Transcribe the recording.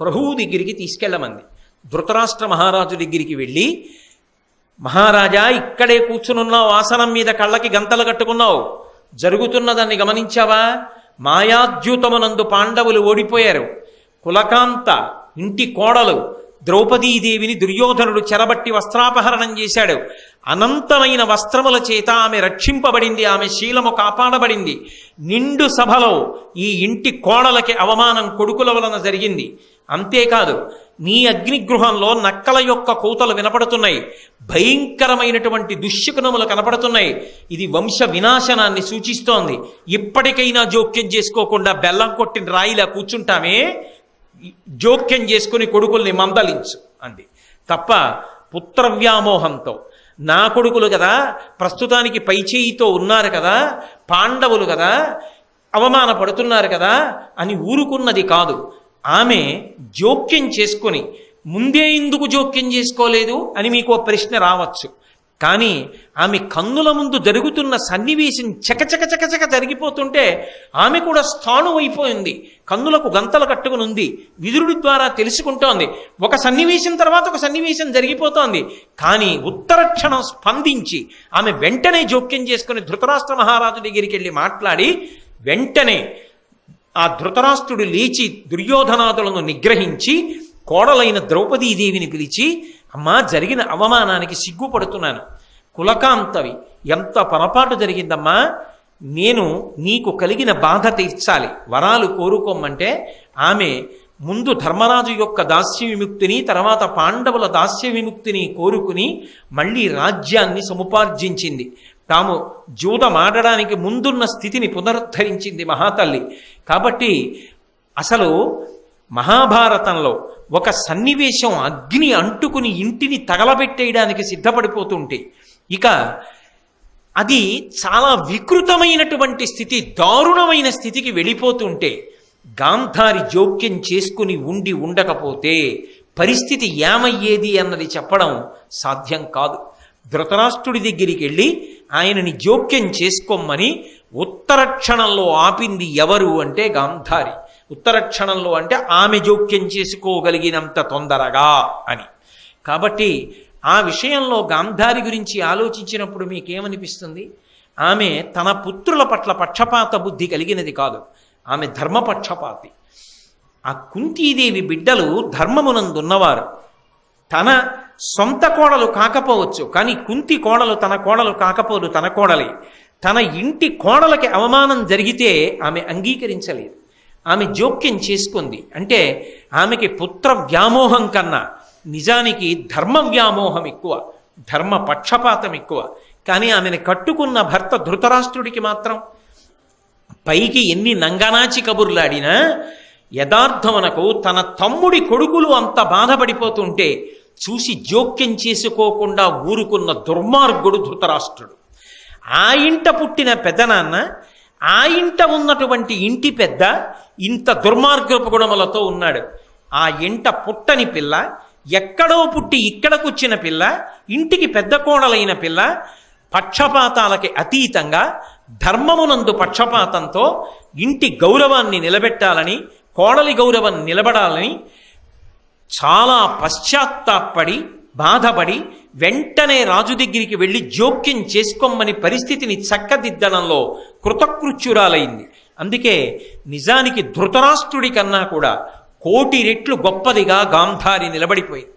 ప్రభువు దగ్గరికి తీసుకెళ్ళమంది. ధృతరాష్ట్ర మహారాజు దగ్గరికి వెళ్ళి మహారాజా ఇక్కడే కూర్చునున్నావు ఆసనం మీద కళ్ళకి గంతలు కట్టుకున్నావు. జరుగుతున్నదాన్ని గమనించావా? మాయాద్యూతమునందు పాండవులు ఓడిపోయారు. కులకాంత ఇంటి కోడలు ద్రౌపదీదేవిని దుర్యోధనుడు చెరబట్టి వస్త్రాపహరణం చేశాడు. అనంతమైన వస్త్రముల చేత ఆమె రక్షింపబడింది ఆమె శీలము కాపాడబడింది. నిండు సభలో ఈ ఇంటి కోడలకి అవమానం కొడుకుల వలన జరిగింది. అంతేకాదు నీ అగ్నిగృహంలో నక్కల యొక్క కూతలు వినపడుతున్నాయి. భయంకరమైనటువంటి దుశ్శకునములు కనపడుతున్నాయి. ఇది వంశ వినాశనాన్ని సూచిస్తోంది. ఇప్పటికైనా జోక్యం చేసుకోకుండా బెల్లం కొట్టిన రాయిలా కూర్చుంటామే. జోక్యం చేసుకుని కొడుకుల్ని మందలించు అంది. తప్ప పుత్ర వ్యామోహంతో నా కొడుకులు కదా ప్రస్తుతానికి పైచేయితో ఉన్నారు కదా పాండవులు కదా అవమానపడుతున్నారు కదా అని ఊరుకున్నది కాదు. ఆమె జోక్యం చేసుకొని ముందే ఎందుకు జోక్యం చేసుకోలేదు అని మీకు ఒక ప్రశ్న రావచ్చు. కానీ ఆమె కన్నుల ముందు జరుగుతున్న సన్నివేశం చకచక చకచక జరిగిపోతుంటే ఆమె కూడా స్థాణు అయిపోయింది. కన్నులకు గంతలు కట్టుకుని ఉంది. విదురుడి ద్వారా తెలుసుకుంటోంది. ఒక సన్నివేశం తర్వాత ఒక సన్నివేశం జరిగిపోతోంది. కానీ ఉత్తర క్షణం స్పందించి ఆమె వెంటనే జోక్యం చేసుకుని ధృతరాష్ట్ర మహారాజు దగ్గరికి వెళ్ళి మాట్లాడి వెంటనే ఆ ధృతరాష్ట్రుడు లేచి దుర్యోధనాదులను నిగ్రహించి కోడలైన ద్రౌపదీదేవిని పిలిచి అమ్మా జరిగిన అవమానానికి సిగ్గుపడుతున్నాను. కులకాంతవి ఎంత పొరపాటు జరిగిందమ్మా? నేను నీకు కలిగిన బాధ తీర్చాలి. వరాలు కోరుకోమంటే ఆమె ముందు ధర్మరాజు యొక్క దాస్య విముక్తిని తర్వాత పాండవుల దాస్య విముక్తిని కోరుకుని మళ్ళీ రాజ్యాన్ని సముపార్జించింది. తాము జూదమాడడానికి ముందున్న స్థితిని పునరుద్ధరించింది మహాతల్లి. కాబట్టి అసలు మహాభారతంలో ఒక సన్నివేశం అగ్ని అంటుకుని ఇంటిని తగలబెట్టేయడానికి సిద్ధపడిపోతుంటే ఇక అది చాలా వికృతమైనటువంటి స్థితి దారుణమైన స్థితికి వెళ్ళిపోతుంటే గాంధారి జోక్యం చేసుకుని ఉండి ఉండకపోతే పరిస్థితి ఏమయ్యేది అన్నది చెప్పడం సాధ్యం కాదు. ధృతరాష్ట్రుడి దగ్గరికి వెళ్ళి ఆయనని జోక్యం చేసుకోమని ఉత్తర క్షణంలో ఆపింది ఎవరు అంటే గాంధారి. ఉత్తర క్షణంలో అంటే ఆమె జోక్యం చేసుకోగలిగినంత తొందరగా అని. కాబట్టి ఆ విషయంలో గాంధారి గురించి ఆలోచించినప్పుడు మీకేమనిపిస్తుంది? ఆమె తన పుత్రుల పట్ల పక్షపాత బుద్ధి కలిగినది కాదు. ఆమె ధర్మపక్షపాతి ఆ కుంతీదేవి బిడ్డలు ధర్మమునందున్నవారు. తన సొంత కోడలు కాకపోవచ్చు కానీ కుంతి కోడలు తన కోడలు కాకపోదు తన కోడలే. తన ఇంటి కోడలకి అవమానం జరిగితే ఆమె అంగీకరించలేదు. ఆమె జోక్యం చేసుకుంది. అంటే ఆమెకి పుత్ర వ్యామోహం కన్నా నిజానికి ధర్మ వ్యామోహం ఎక్కువ ధర్మ పక్షపాతం ఎక్కువ. కానీ ఆమెను కట్టుకున్న భర్త ధృతరాష్ట్రుడికి మాత్రం పైకి ఎన్ని నంగనాచి కబుర్లాడినా యథార్థమునకు తన తమ్ముడి కొడుకులు అంత బాధపడిపోతుంటే చూసి జోక్యం చేసుకోకుండా ఊరుకున్న దుర్మార్గుడు ధృతరాష్ట్రుడు. ఆ ఇంట పుట్టిన పెద్దనాన్న ఆ ఇంట ఉన్నటువంటి ఇంటి పెద్ద ఇంత దుర్మార్గపు గుణములతో ఉన్నాడు. ఆ ఇంట పుట్టని పిల్ల ఎక్కడో పుట్టి ఇక్కడకొచ్చిన పిల్ల ఇంటికి పెద్ద కోడలైన పిల్ల పక్షపాతాలకి అతీతంగా ధర్మమునందు పక్షపాతంతో ఇంటి గౌరవాన్ని నిలబెట్టాలని కోడలి గౌరవం నిలబడాలని చాలా పశ్చాత్తాపడి బాధపడి వెంటనే రాజు దగ్గరికి వెళ్ళి జోక్యం చేసుకోమని పరిస్థితిని చక్కదిద్దడంలో కృతకృత్యురాలైంది. అందుకే నిజానికి ధృతరాష్ట్రుడి కన్నా కూడా కోటి రెట్లు గొప్పదిగా గాంధారి నిలబడిపోయింది.